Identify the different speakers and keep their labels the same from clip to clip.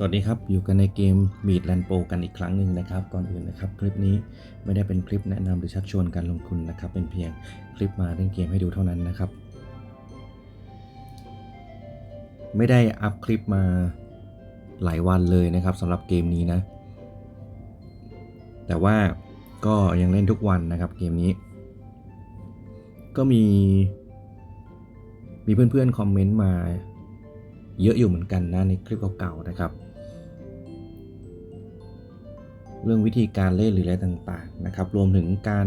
Speaker 1: สวัสดีครับ อยู่กันในเกม Meet Land Pro กันอีกครั้งหนึ่งนะครับ ก่อนอื่นนะครับ คลิปนี้ไม่ได้เป็นคลิปแนะนำหรือชักชวนการลงทุนนะครับ เป็นเพียงคลิปมาเล่นเกมให้ดูเท่านั้นนะครับ ไม่ได้อัพคลิปมาหลายวันเลยนะครับสำหรับเกมนี้นะ แต่ว่าก็ยังเล่นทุกวันนะครับเกมนี้ ก็มี มีเพื่อนๆคอมเมนต์มาเยอะอยู่เหมือนกันนะในคลิปเก่าๆนะครับ เรื่องวิธีการเล่นหรืออะไรต่างๆนะครับ รวมถึงการ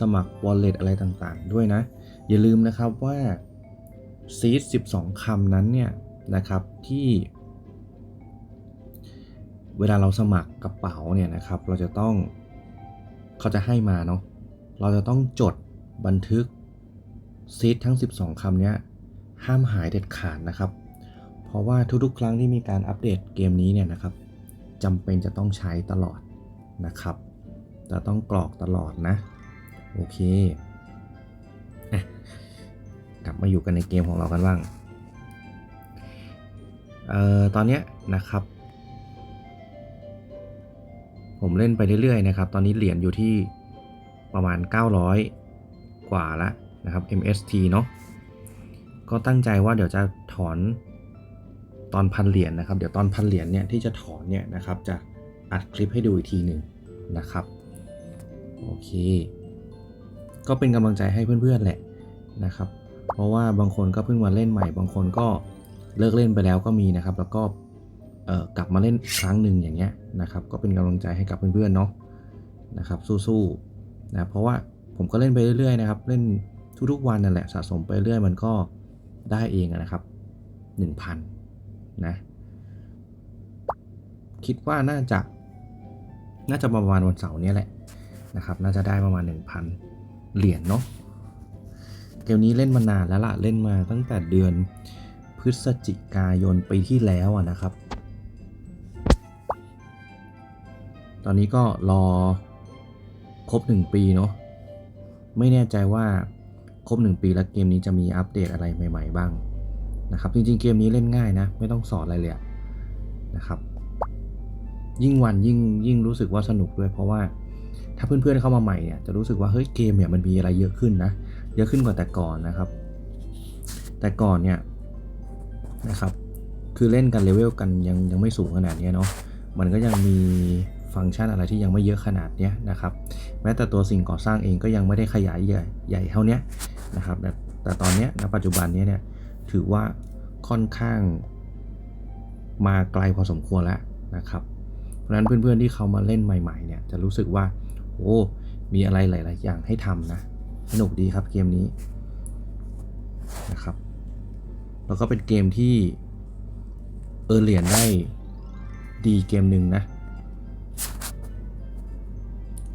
Speaker 1: สมัคร wallet อะไรต่างๆ ด้วยนะ อย่าลืมนะครับว่า seed 12 คำนั้นเนี่ยนะครับที่เวลาเราสมัครกระเป๋าเนี่ยนะครับ เราจะต้องเขาจะให้มาเนาะเราจะต้องจดบันทึกซีดทั้ง 12 คำเนี้ยห้ามหายเด็ดขาดนะครับ เพราะว่าทุกๆ ครั้งที่มีการอัปเดตเกมนี้เนี่ยนะครับ จำเป็นจะต้องใช้ตลอดนะครับจะต้องกรอกตลอดนะ โอเคกลับมาอยู่กันในเกมของเรากันบ้างเอ่อตอนนี้นะครับ ผมเล่นไปเรื่อยๆนะครับ ตอนนี้เหรียญอยู่ที่ประมาณ 900 กว่าละนะครับ MST เนาะก็ตั้งใจว่าเดี๋ยวจะถอน ตอนพันเหรียญนะครับ เดี๋ยวตอนพันเหรียญเนี่ยที่จะถอนเนี่ยนะครับ จะอัดคลิปให้ดูอีกทีหนึ่งนะครับ โอเค ก็เป็นกำลังใจให้เพื่อนๆแหละนะครับ เพราะว่าบางคนก็เพิ่งมาเล่นใหม่ บางคนก็เลิกเล่นไปแล้วก็มีนะครับ แล้วก็เออกลับมาเล่นครั้งหนึ่งอย่างเงี้ยนะครับ ก็เป็นกำลังใจให้กับเพื่อนๆเนาะนะครับ สู้ๆนะเพราะว่าผมก็เล่นไปเรื่อยๆนะครับ เล่นทุกๆวันนั่นแหละสะสมไปเรื่อยมันก็ได้เองนะครับ 1,000 นะ คิดว่าน่าจะ น่าจะประมาณวันเสาร์นี้แหละนะครับ น่าจะได้ประมาณ 1,000 เหรียญเนาะเกมนี้เล่นมานานแล้วล่ะ เล่นมาตั้งแต่เดือนพฤศจิกายนปีที่แล้วอะนะครับ ตอนนี้ก็รอครบ 1 ปีเนาะไม่แน่ใจว่าครบ 1 ปีแล้วเกมนี้จะมีอัปเดตอะไรใหม่ ๆ บ้าง นะครับ จริงๆ เกมนี้เล่นง่ายนะ ไม่ต้องสอนอะไรเลยนะครับ ยิ่งวันยิ่งยิ่งรู้สึกว่าสนุกด้วย เพราะว่าถ้าเพื่อนๆเข้ามาใหม่เนี่ยจะรู้สึกว่าเฮ้ยเกมเนี่ยมันมีอะไรเยอะขึ้นนะ เยอะขึ้นกว่าแต่ก่อนนะครับ แต่ก่อนเนี่ยนะครับ คือเล่นกันเลเวลกันยังยังไม่สูงขนาดนี้เนาะ มันก็ยังมีฟังก์ชันอะไรที่ยังไม่เยอะขนาดเนี้ยนะครับ แม้แต่ตัวสิ่งก่อสร้างเองก็ยังไม่ได้ขยายใหญ่ใหญ่เท่านี้นะครับ แต่แต่ตอนเนี้ยณปัจจุบันนี้เนี่ย ถือว่าค่อนข้างมาไกลพอสมควรแล้วนะครับ เพราะฉะนั้นเพื่อนๆที่เขามาเล่นใหม่ๆเนี่ยจะรู้สึกว่าโอ้มีอะไรหลาย ๆ อย่างให้ทำนะ สนุกดีครับเกมนี้นะครับ แล้วก็เป็นเกมที่เออเหรียญได้ดีเกมหนึ่งนะ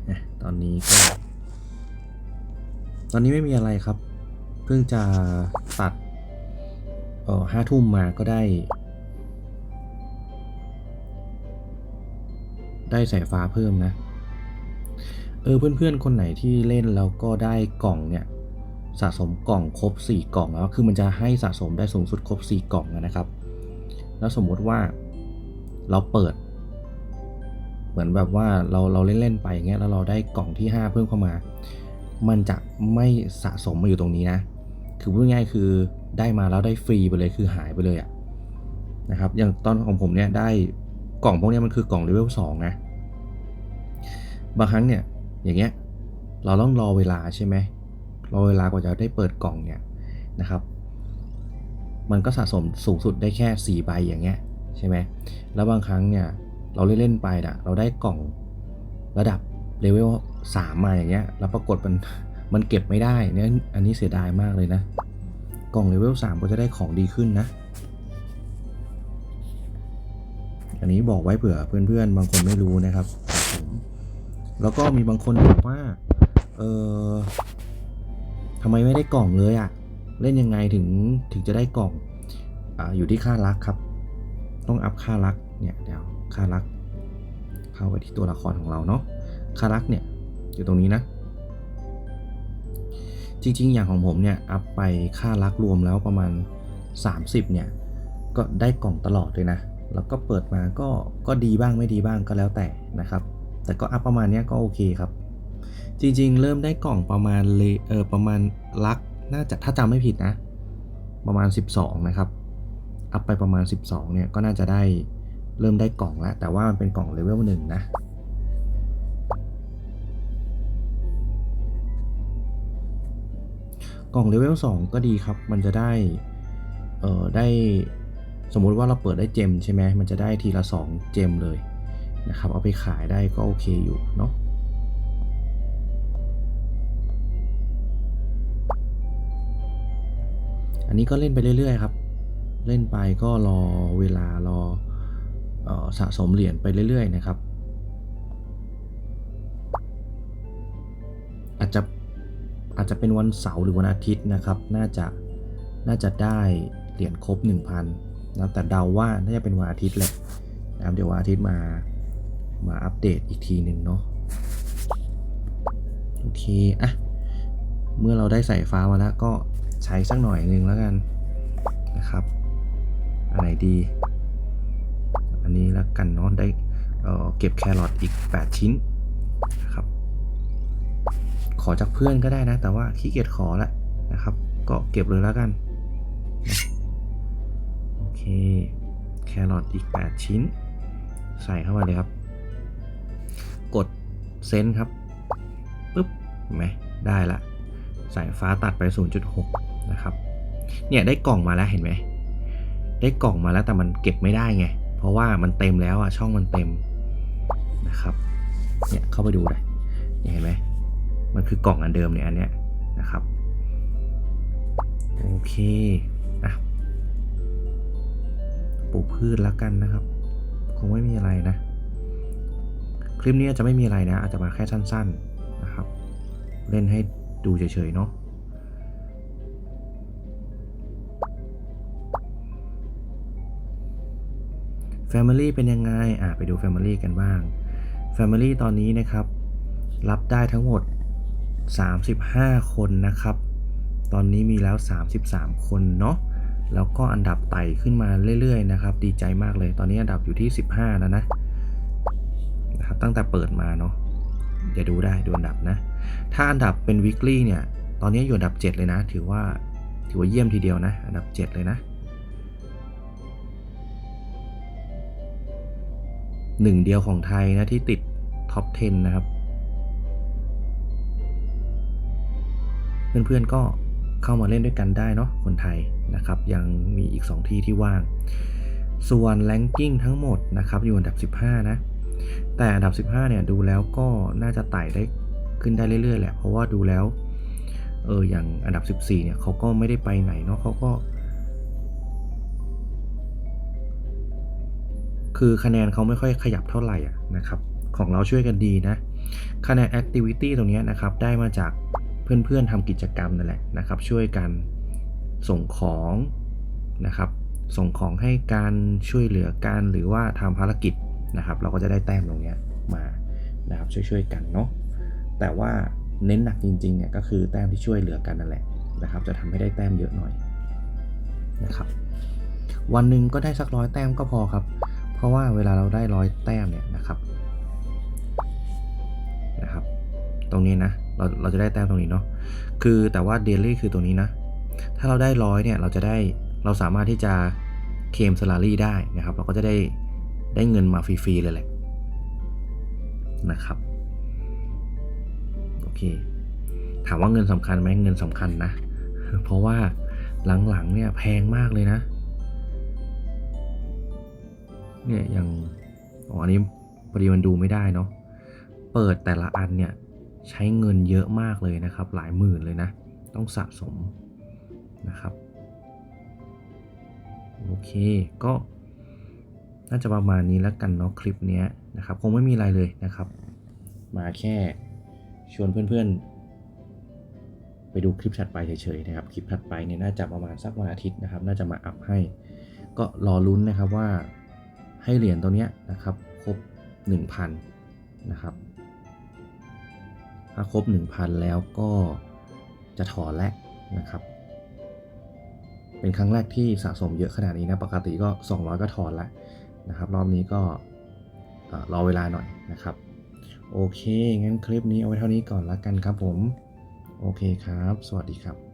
Speaker 1: นะตอนนี้ก็ ตอนนี้ไม่มีอะไรครับ เพิ่งจะ ห้าทุ่มมาก็ได้ ได้สายฟ้าเพิ่มนะ เออเพื่อนๆ คนไหนที่เล่นแล้วก็ได้กล่องเนี่ยสะสมกล่องครบ 4 กล่องแล้วคือมันจะให้สะสมได้สูงสุดครบ 4 กล่องนะครับ แล้วสมมุติว่าเราเปิด เหมือนแบบว่าเราเราเล่นๆไปอย่างเงี้ยแล้วเราได้กล่องที่ 5 เพิ่มเข้ามา มันจะไม่สะสมมาอยู่ตรงนี้นะ คือพูดง่ายคือได้มาแล้วได้ฟรีไปเลยคือหายไปเลยอะนะครับอย่างตอนของผมเนี่ยได้กล่องพวกนี้มันคือกล่องเลเวล2นะบางครั้งเนี่ยอย่างเงี้ยเราต้องรอเวลาใช่ไหมรอเวลากว่าจะได้เปิดกล่องเนี่ยนะครับ มันก็สะสมสูงสุดได้แค่ 4 ใบอย่างเงี้ยใช่ไหมแล้วบางครั้งเนี่ยเราเล่นๆไปอะเราได้กล่องระดับเลเวล3มาอย่างเงี้ยแล้วปรากฏมัน มันเก็บไม่ได้เนี่ยอันนี้เสียดายมากเลยนะ กล่องเลเวล3ก็จะได้ของดีขึ้นนะ อันนี้บอกไว้เผื่อเพื่อนๆ บางคนไม่รู้นะครับ แล้วก็มีบางคนบอกว่า เออทำไมไม่ได้กล่องเลยอะ่ะเล่นยังไงถึงถึงจะได้กล่องอ่าอยู่ที่ค่ารักครับ ต้องอัพค่ารักเนี่ยเดี๋ยวค่ารัก เข้าไปที่ตัวละครของเราเนาะค่ารักเนี่ยอยู่ตรงนี้นะ จริง ๆ อย่างของผมเนี่ยอัพไปค่ารักรวมแล้วประมาณ 30เนี่ยก็ได้กล่องตลอดเลยนะ แล้วก็เปิดมาก็ก็ดีบ้างไม่ดีบ้างก็แล้วแต่นะครับ แต่ก็อัพประมาณเนี้ยก็โอเคครับ จริง ๆ เริ่มได้กล่องประมาณเลเออประมาณลักน่าจะถ้าจำไม่ผิดนะ ประมาณ 12 นะครับ อัพไปประมาณ 12เนี่ยก็น่าจะได้เริ่มได้กล่องแล้วแต่ว่ามันเป็นกล่องเลเวลหนึ่งนะ กล่องเลเวล2ก็ดีครับ มันจะได้ เอ่อ ได้ สมมุติว่าเราเปิดได้เจมใช่ไหม มันจะได้ทีละ 2 เจมเลยนะครับ เอาไปขายได้ก็โอเคอยู่เนาะ อันนี้ก็เล่นไปเรื่อยๆครับ เล่นไปก็รอเวลารอออสะสมเหรียญไปเรื่อยๆนะครับ อาจจะ อาจจะเป็นวันเสาร์หรือวันอาทิตย์นะครับ น่าจะน่าจะได้เหรียญครบ 1,000นะแต่เดาว่าน่าจะเป็นวันอาทิตย์แหละนะครับเดี๋ยววันอาทิตย์มามาอัปเดตอีกทีหนึ่งเนาะโอเคอะเมื่อเราได้ใส่ฟ้ามาแล้วก็ใช้สักหน่อยหนึ่งแล้วกันนะครับอันไหนดี อันนี้แล้วกันเนาะได้เออเก็บแครอทอีก 8 ชิ้น อจากเพื่อนก็ได้นะ แต่ว่าขี้เกียจขอละนะครับ ก็เก็บเลยแล้วกัน โอเค แครอทอีก 8 ชิ้น ใส่เข้าไปเลยครับ กดเซนครับปุ๊บเห็นไหมได้ละ สายฟ้าตัดไป 0.6 นะครับ เนี่ยได้กล่องมาแล้วเห็นไหม ได้กล่องมาแล้วแต่มันเก็บไม่ได้ไง เพราะว่ามันเต็มแล้วอะช่องมันเต็มนะครับ เนี่ยเข้าไปดูเลยเนี่ยเห็นไหม มันคือกล่องอันเดิมเนี่ยอันเนี้ยนะครับโอเคอะปลูกพืชแล้วกันนะครับ คงไม่มีอะไรนะ คลิปนี้จะไม่มีอะไรนะ อาจจะมาแค่สั้นๆนะครับ เล่นให้ดูเฉยๆเนาะ Family เป็นยังไง อะ ไปดู Family กันบ้าง Family ตอนนี้นะครับ รับได้ทั้งหมด 35 คนนะครับ ตอนนี้มีแล้ว 33 คนเนาะ แล้วก็อันดับไต่ขึ้นมาเรื่อยๆนะครับ ดีใจมากเลย ตอนนี้อันดับอยู่ที่ 15 แล้วนะนะครับ ตั้งแต่เปิดมาเนาะอย่าดูได้ดูอันดับนะ ถ้าอันดับเป็น weekly เนี่ย ตอนนี้อยู่อันดับ 7 เลยนะ ถือว่า ถือว่าเยี่ยมทีเดียวนะ อันดับ 7 เลยนะหนึ่งเดียวของไทยนะที่ติดท็อป 10 นะครับ เพื่อนๆก็เข้ามาเล่นด้วยกันได้เนาะคนไทยนะครับ ยังมีอีก 2 ที่ที่ว่าง ส่วนแ a งกิ้งทั้งหมดนะครับอยู่อันดับ 15 นะ แต่อันดับ 15 เนี่ยดูแล้วก็น่าจะไต่ได้ขึ้นได้เรื่อยๆแหละ เพราะว่าดูแล้วเอออย่างอันดับ 14 เนี่ยเขาก็ไม่ได้ไปไหนเนาะเขาก็ คือคะแนนเขาไม่ค่อยขยับเท่าไหร่อะนะครับ ของเราช่วยกันดีนะ คะแนน activity ตรงนี้นะครับ ได้มาจาก เพื่อนๆทำกิจกรรมนั่นแหละนะครับ ช่วยกันส่งของนะครับ ส่งของให้การช่วยเหลือกันหรือว่าทำภารกิจนะครับ เราก็จะได้แต้มตรงเนี้ยมานะครับช่วยๆกันเนาะแต่ว่าเน้นหนักจริงๆเนี่ยก็คือแต้มที่ช่วยเหลือกันนั่นแหละนะครับ จะทำให้ได้แต้มเยอะหน่อยนะครับ วันหนึ่งก็ได้สักร้อยแต้มก็พอครับ เพราะว่าเวลาเราได้ร้อยแต้มเนี่ยนะครับนะครับ ตรงนี้นะ เราเราจะได้แต้มตรงนี้เนาะคือแต่ว่าเดลี่คือตรงนี้นะ ถ้าเราได้ร้อยเนี่ยเราจะได้เราสามารถที่จะเคมสลารี่ได้นะครับ เราก็จะได้ได้เงินมาฟรีๆเลยแหละนะครับโอเค ถามว่าเงินสำคัญไหมเงินสำคัญนะ เพราะว่าหลังๆเนี่ยแพงมากเลยนะเนี่ยอย่างอ๋ออันนี้พอดีมันดูไม่ได้เนาะเปิดแต่ละอันเนี่ย ใช้เงินเยอะมากเลยนะครับ หลายหมื่นเลยนะ ต้องสะสมนะครับ โอเค ก็น่าจะประมาณนี้แล้วกันเนาะคลิปนี้นะครับ คงไม่มีอะไรเลยนะครับ มาแค่ชวนเพื่อนๆ ไปดูคลิปถัดไปเฉยๆนะครับ คลิปถัดไปเนี่ยน่าจะประมาณสักวันอาทิตย์นะครับ น่าจะมาอัพให้ ก็รอลุ้นนะครับว่าให้เหรียญตัวเนี้ยนะครับ ครบ 1,000 นะครับ ถ้าครบ 1,000 แล้วก็จะถอนแล้วนะครับ เป็นครั้งแรกที่สะสมเยอะขนาดนี้นะ ปกติก็ 200 ก็ถอนแล้วนะครับ รอบนี้ก็เอ่อรอเวลาหน่อยนะครับ โอเค งั้นคลิปนี้เอาไว้เท่านี้ก่อนละกันครับผม โอเคครับ สวัสดีครับ